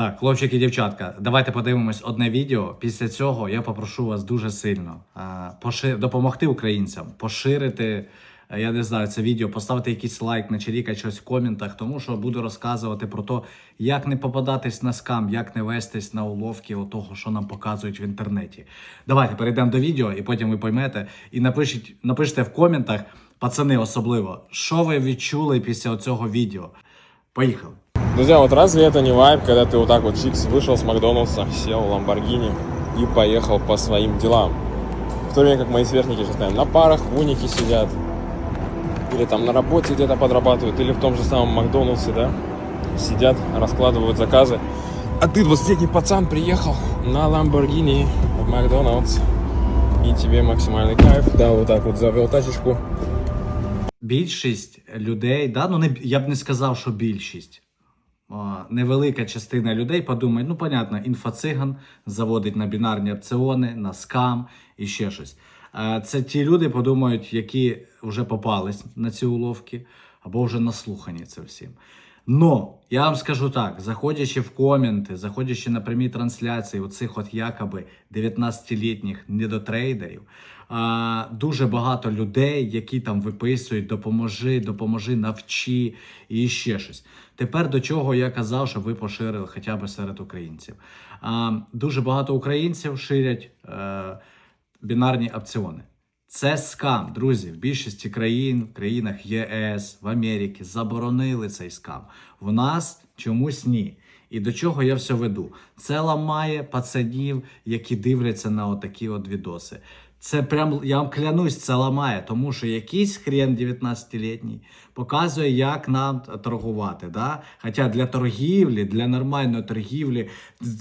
Так, хлопчики і дівчатка, давайте подивимось одне відео. Після цього я попрошу вас дуже сильно пошир... допомогти українцям, поширити. е, Я не знаю, це відео, поставити якийсь лайк, начерікати щось в коментах, тому що буду розказувати про те, як не попадатись на скам, як не вестись на уловки того, що нам показують в інтернеті. Давайте перейдемо до відео, і потім ви поймете. І напишіть, напишіть в коментах, пацани особливо, що ви відчули після цього відео. Поїхали! Друзья, вот разве это не вайб, когда ты вот так вот чикс вышел с Макдональдса, сел в Ламборгини и поехал по своим делам? В то время как мои сверстники сейчас наверное, на парах в унике сидят, или там на работе где-то подрабатывают, или в том же самом Макдональдсе, да, сидят, раскладывают заказы. А ты, 20-летний пацан, приехал на Ламборгини в Макдональдс, и тебе максимальный кайф, да, вот так вот завел тачечку, більшість людей, да, ну не я б не сказав, що більшість. Невелика частина людей подумає, ну, понятно, інфоциган заводить на бінарні опціони, на скам і ще щось. Це ті люди подумають, які вже попались на ці уловки, або вже наслухані це всім. Но я вам скажу так: заходячи в коменти, заходячи на прямі трансляції оцих от якоби 19-літніх недотрейдерів, а, дуже багато людей, які там виписують допоможи, допоможи, навчи і ще щось. Тепер до чого я казав, щоб ви поширили хоча б серед українців. А, дуже багато українців ширять е, бінарні опціони. Це скам, друзі. В більшості країн, в країнах ЄС, в Америці заборонили цей скам. В нас чомусь ні. І до чого я все веду? Це ламає пацанів, які дивляться на отакі от відоси. Це прям, я вам клянусь, це ламає, тому що якийсь хрен 19-літній показує, як нам торгувати. Да? Хоча для торгівлі, для нормальної торгівлі,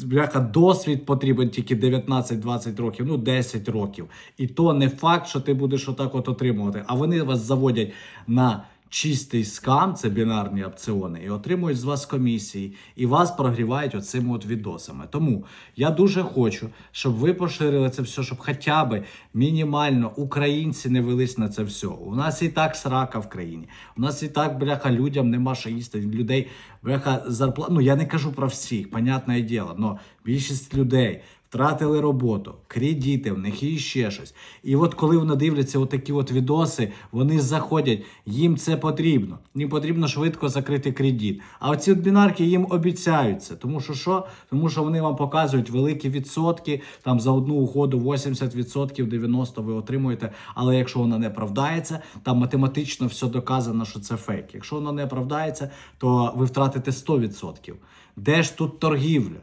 бляха, досвід потрібен тільки 19-20 років, ну 10 років. І то не факт, що ти будеш отак от отримувати. А вони вас заводять на чистий скам, це бінарні опціони, і отримують з вас комісії, і вас прогрівають оцими от відосами. Тому я дуже хочу, щоб ви поширили це все, щоб хоча б мінімально українці не велись на це все. У нас і так срака в країні. У нас і так, бляха, людям нема що їсти. Людей, бляха, зарплата. Ну я не кажу про всіх, понятне діло, але більшість людей. Втратили роботу, кредити в них і ще щось. І от коли вони дивляться отакі от відоси, вони заходять, їм це потрібно. Їм потрібно швидко закрити кредит. А оці от бінарки їм обіцяються. Тому що що? Тому що вони вам показують великі відсотки, там за одну угоду 80%, 90% ви отримуєте. Але якщо вона не оправдається, там математично все доказано, що це фейк. Якщо воно не оправдається, то ви втратите 100%. Де ж тут торгівля?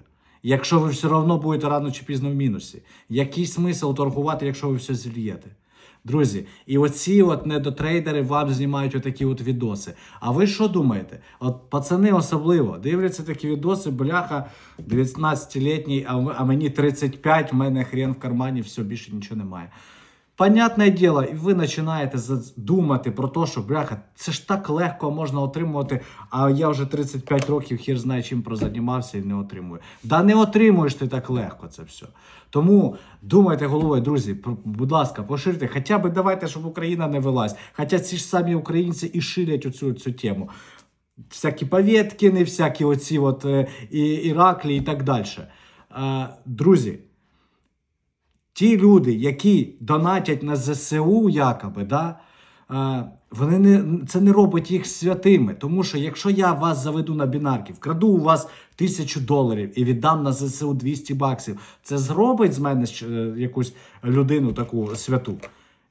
Якщо ви все одно будете рано чи пізно в мінусі, який смисл торгувати, якщо ви все зільєте? Друзі, і оці от недотрейдери вам знімають отакі от відоси. А ви що думаєте? От пацани особливо дивляться такі відоси, бляха, 19-літній, а, а мені 35, в мене хрен в кармані, все, більше нічого немає. Понятне діло, і ви починаєте думати про те, що бляха, це ж так легко можна отримувати, а я вже 35 років хір знає, чим прозанімався і не отримую. Да не отримуєш ти так легко це все. Тому думайте головою, друзі, будь ласка, поширте, хоча б давайте, щоб Україна не велась. Хоча ці ж самі українці і ширять оцю цю тему. Всякі Павєткіни, всякі оці от е, і, Іраклі і так далі. Е, друзі, ті люди, які донатять на ЗСУ, якоби, да, е, вони не, це не робить їх святими. Тому що якщо я вас заведу на бінарки, вкраду у вас тисячу доларів і віддам на ЗСУ 200 баксів, це зробить з мене е, якусь людину таку святу?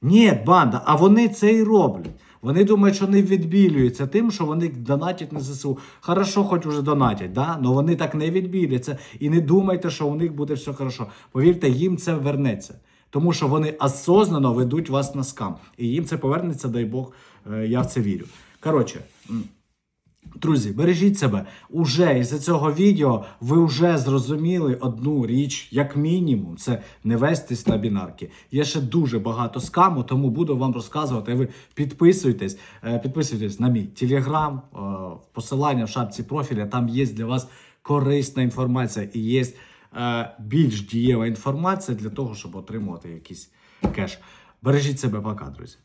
Ні, банда, а вони це і роблять. Вони думають, що вони відбілюються тим, що вони донатять на ЗСУ. Хорошо, хоч уже донатять, да? але вони так не відбіляться. І не думайте, що у них буде все хорошо. Повірте, їм це вернеться. Тому що вони осознано ведуть вас на скам. І їм це повернеться, дай Бог, е, я в це вірю. Коротше. Друзі, бережіть себе. Уже із цього відео ви вже зрозуміли одну річ, як мінімум, це не вестись на бінарки. Є ще дуже багато скаму, тому буду вам розказувати. Ви підписуйтесь, е, підписуйтесь на мій телеграм, посилання в шапці профіля. Там є для вас корисна інформація і є е, більш дієва інформація для того, щоб отримувати якийсь кеш. Бережіть себе, пока, друзі.